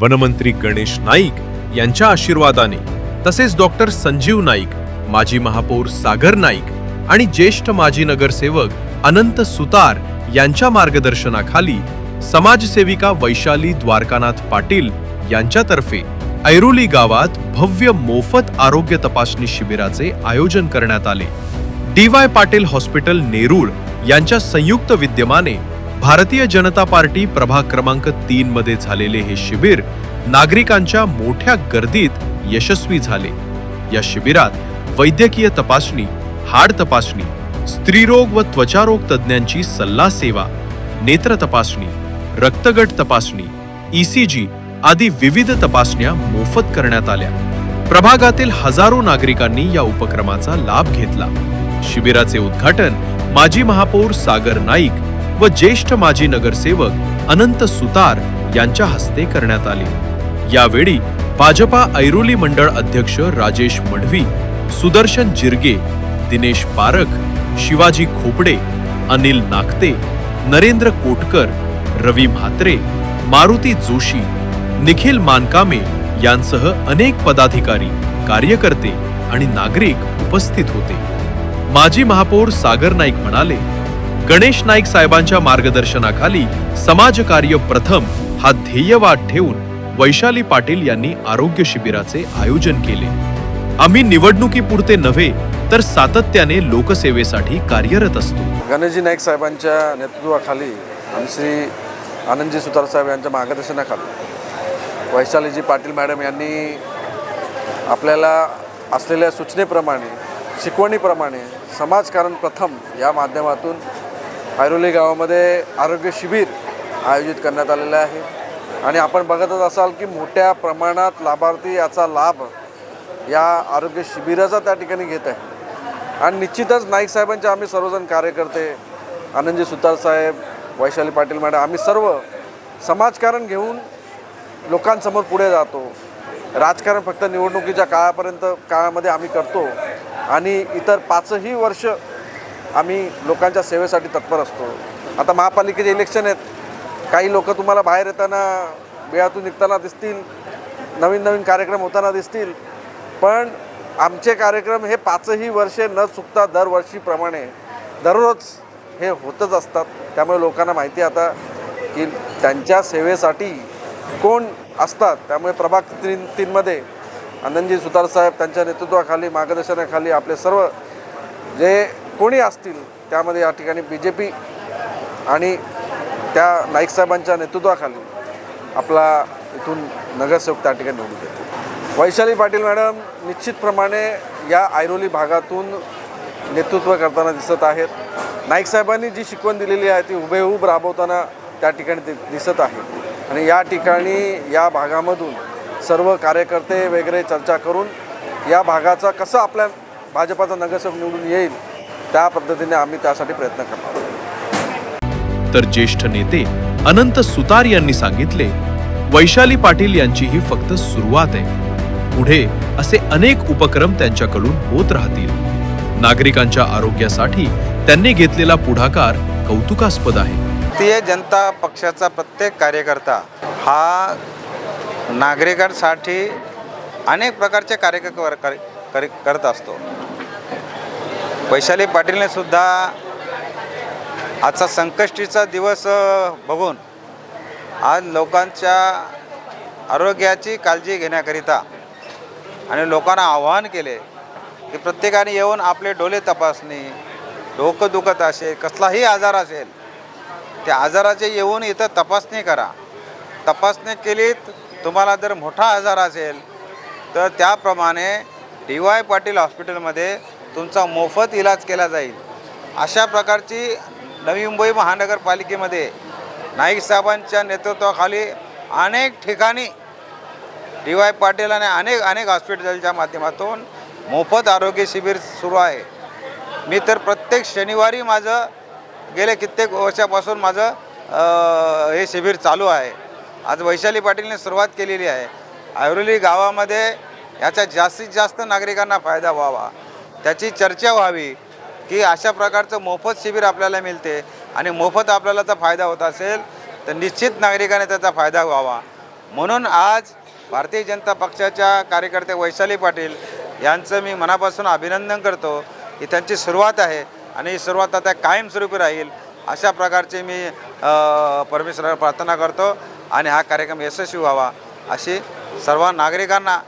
वनमंत्री गणेश नाईक यांच्या आशीर्वादाने तसेच डॉक्टर संजीव नाईक माजी महापौर सागर नाईक आणि ज्येष्ठ माजी नगरसेवक अनंत सुतार यांच्या मार्गदर्शनाखाली समाजसेविका वैशाली द्वारकानाथ पाटील यांच्यातर्फे ऐरोली गावात भव्य मोफत आरोग्य तपासणी शिबिराचे आयोजन करण्यात आले. D Y Patil hospital Nerul यांच्या संयुक्त विद्यमाने भारतीय जनता पार्टी प्रभाग क्रमांक तीन मध्ये झालेले हे शिबिर नागरिकांच्या मोठ्या गर्दीत यशस्वी झाले. या शिबिरात वैद्यकीय तपासणी हाड तपासणी स्त्रीरोग व त्वचारोग तज्ज्ञांची सल्ला सेवा नेत्र तपासणी रक्तगट तपासणी ईसीजी आदी विविध तपासण्या मोफत करण्यात आल्या. प्रभागातील हजारो नागरिकांनी या उपक्रमाचा लाभ घेतला. शिबिराचे उद्घाटन माजी महापौर सागर नाईक व ज्येष्ठ माजी नगरसेवक अनंत सुतार यांच्या हस्ते करण्यात आले. यावेळी भाजपा ऐरोली मंडळ अध्यक्ष राजेश मढवी सुदर्शन जिरगे दिनेश पारख शिवाजी खोपडे अनिल नागते नरेंद्र कोटकर रवी म्हात्रे मारुती जोशी निखिल मानकामे यांसह अनेक पदाधिकारी कार्यकर्ते आणि नागरिक उपस्थित होते. माजी महापौर सागर नाईक म्हणाले गणेश नाईक साहेबांच्या मार्गदर्शनाखाली समाजकार्य प्रथम हा ध्येयवाद ठेवून वैशाली पाटील यांनी आरोग्य शिबिराचे आयोजन केले. आम्ही निवडणुकीपुरते नव्हे तर सातत्याने लोकसेवेसाठी कार्यरत असतो. गणेशजी नाईक साहेबांच्या नेतृत्वाखाली आणि श्री आनंदजी सुतार साहेब यांच्या मार्गदर्शनाखाली वैशालीजी पाटील मॅडम यांनी आपल्याला असलेल्या सूचनेप्रमाणे शिकवणीप्रमाणे समाजकारण प्रथम या माध्यमातून ऐरोली गावामध्ये आरोग्य शिबिर आयोजित करण्यात आलेलं आहे. आणि आपण बघतच असाल की मोठ्या प्रमाणात लाभार्थी याचा लाभ या आरोग्य शिबिराचा त्या ठिकाणी घेत आहे. आणि निश्चितच नाईक साहेबांचे आम्ही सर्वजण कार्यकर्ते आनंदजी सुतार साहेब वैशाली पाटील मॅडम आम्ही सर्व समाजकारण घेऊन लोकांसमोर पुढे जातो. राजकारण फक्त निवडणुकीच्या काळापर्यंत काळामध्ये आम्ही करतो. आणि इतर पाचही वर्ष आम्ही लोकांच्या सेवेसाठी तत्पर असतो. आता महापालिकेचे इलेक्शन आहेत. काही लोक तुम्हाला बाहेर येताना बिळातून निघताना दिसतील. नवीन नवीन कार्यक्रम होताना दिसतील. पण आमचे कार्यक्रम हे पाचही वर्षे न चुकता दरवर्षीप्रमाणे दररोज हे होतच असतात. त्यामुळे लोकांना माहिती आता की त्यांच्या सेवेसाठी कोण असतात. त्यामुळे प्रभाग तीन तीनमध्ये आनंदजी सुतार साहेब त्यांच्या नेतृत्वाखाली मार्गदर्शनाखाली आपले सर्व जे कोणी असतील त्यामध्ये या ठिकाणी बी जे पी आणि त्या नाईक साहेबांच्या नेतृत्वाखाली आपला इथून नगरसेवक त्या ठिकाणी निवडून येतो वैशाली पाटील मॅडम निश्चितप्रमाणे या ऐरोली भागातून नेतृत्व करताना दिसत आहेत. नाईक साहेबांनी जी शिकवण दिलेली आहे ती हुबेहूब राबवताना त्या ठिकाणी दि दिसत आहे. आणि या ठिकाणी या भागामधून सर्व कार्यकर्ते वगैरे चर्चा करून या भागाचा कसं आपल्या भाजपाचा नगरसेवक निवडून येईल त्या पद्धतीने आम्ही त्यासाठी प्रयत्न करणार. तर ज्येष्ठ नेते अनंत सुतार यांनी सांगितले वैशाली पाटील यांची ही फक्त सुरुवात आहे. पुढे असे अनेक उपक्रम त्यांच्याकडून होत राहतील. नागरिकांच्या आरोग्यासाठी त्यांनी घेतलेला पुढाकार कौतुकास्पद आहे. भारतीय जनता पक्षाचा प्रत्येक कार्यकर्ता हा नागरिकांसाठी अनेक प्रकारचे कार्यक्रम कर- कर- कर- करत असतो. वैशाली पाटीलने सुद्धा आजचा संकष्टीचा दिवस बघून आज लोकांच्या आरोग्याची काळजी घेण्याकरिता आणि लोकांना आवाहन केले की प्रत्येकाने येऊन आपले डोले तपासणी डोकं दुखत असेल कसलाही आजार असेल त्या आजाराचे येऊन इथं तपासणी करा. तपासणी केलीत तुम्हाला जर मोठा आजार असेल तर त्याप्रमाणे डी वाय पाटील हॉस्पिटलमध्ये तुमचा मोफत इलाज केला जाईल. अशा प्रकारची नवी मुंबई महानगरपालिकेमध्ये नाईक साहेबांच्या नेतृत्वाखाली अनेक ठिकाणी डी वाय पाटील आणि अनेक अनेक हॉस्पिटलच्या माध्यमातून मोफत आरोग्य शिबिर सुरू आहे. मी तर प्रत्येक शनिवारी माझं गेले कित्येक वर्षापासून माझं हे शिबिर चालू आहे. आज वैशाली पाटीलने सुरुवात केलेली आहे. ऐरोली गावामध्ये याचा जास्तीत जास्त नागरिकांना फायदा व्हावा. त्याची चर्चा व्हावी की अशा प्रकारचं मोफत शिबिर आपल्याला मिळते आणि मोफत आपल्याला जर फायदा होत असेल तर निश्चित नागरिकाने त्याचा फायदा व्हावा. म्हणून आज भारतीय जनता पक्षाच्या कार्यकर्ते वैशाली पाटील यांचं मी मनापासून अभिनंदन करतो की त्यांची सुरुवात आहे आणि ही सुरुवात आता कायमस्वरूपी राहील अशा प्रकारचे मी परमेश्वराला प्रार्थना करतो आणि हा कार्यक्रम यशस्वी व्हावा अशी सर्व नागरिकांना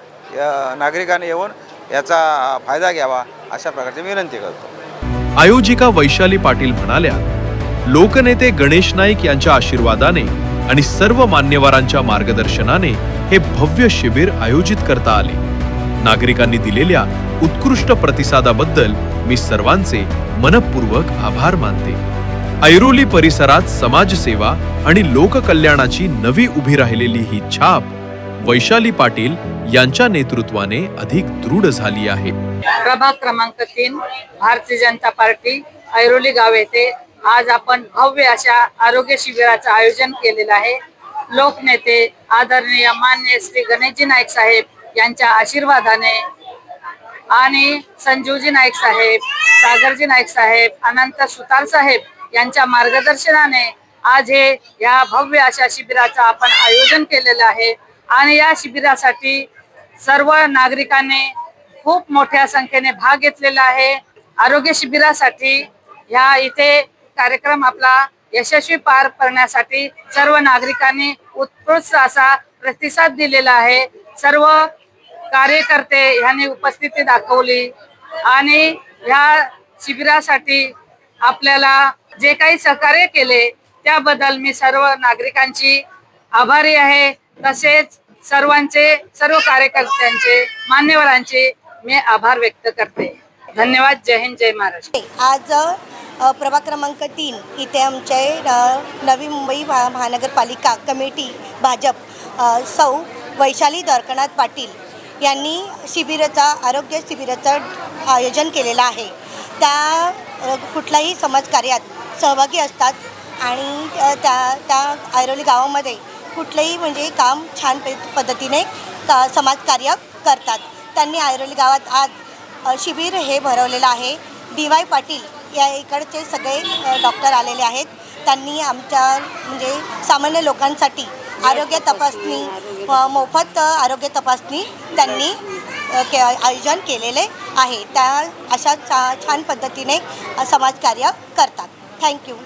नागरिकांनी येऊन याचा फायदा घ्यावा. अशा प्रकारची विनंती करतो. आयोजिका वैशाली पाटील म्हणाल्या लोकनेते गणेश नाईक यांच्या आशीर्वादाने आणि सर्व मान्यवरांच्या मार्गदर्शनाने हे भव्य शिबिर आयोजित करता आले. नागरिकांनी दिलेल्या उत्कृष्ट प्रतिसादाबद्दल मी सर्वांचे मनपूर्वक आभार मानते. ऐरोली परिसरात समाजसेवा आणि लोककल्याणाची नवी उभी राहिलेली ही छाप वैशाली पाटील यांच्या नेतृत्वाने अधिक दृढ झाली आहे. प्रभाग क्रमांक तीन भारतीय जनता पार्टी ऐरोली गाव येथे आज आपण भव्य अशा आरोग्य शिबिराचं आयोजन केलेलं आहे. लोकनेते आदरणीय मान्य श्री गणेशजी नाईक साहेब यांच्या आशीर्वादाने आणि संजीवजी नाईक साहेब सागरजी नाईक साहेब अनंत सुतार साहेब यांच्या मार्गदर्शनाने आज हे या भव्य अशा शिबिराचं आपण आयोजन केलेलं आहे. आणि या शिबिरासाठी सर्व नागरिकांनी खूप मोठ्या संख्येने भाग घेतलेला आहे. आरोग्य शिबिरासाठी ह्या इथे कार्यक्रम आपला यशस्वी पार करण्यासाठी सर्व नागरिकांनी उत्कृष्ट असा प्रतिसाद दिलेला आहे. सर्व कार्यकर्ते ह्यांनी उपस्थिती दाखवली आणि ह्या शिबिरासाठी आपल्याला जे काही सहकार्य केले त्याबद्दल मी सर्व नागरिकांची आभारी आहे. तसेच सर्वांचे सर्व कार्यकर्त्यांचे मान्यवरांचे मी आभार व्यक्त करते. धन्यवाद. जय हिंद जय महाराष्ट्र. आज प्रभाग क्रमांक तीन इथे आमचे नवी मुंबई महा महानगरपालिका कमिटी भाजप सौ वैशाली द्वारकनाथ पाटील यांनी शिबिराचा आरोग्य शिबिराचं आयोजन केलेलं आहे. त्या कुठल्याही समाजकार्यात सहभागी असतात आणि त्या त्या ऐरोली गावामध्ये कुठलंही म्हणजे काम छान पद्धतीने का समाजकार्य करतात. त्यांनी आयरोली गावात आज शिबिर हे भरवलेलं आहे. डी वाय पाटील या इकडचे सगळे डॉक्टर आलेले आहेत. त्यांनी आमच्या म्हणजे सामान्य लोकांसाठी आरोग्य तपासणी मोफत आरोग्य तपासणी त्यांनी के आयोजन केलेले आहे. त्या अशा छा छान पद्धतीने समाजकार्य करतात. थँक्यू.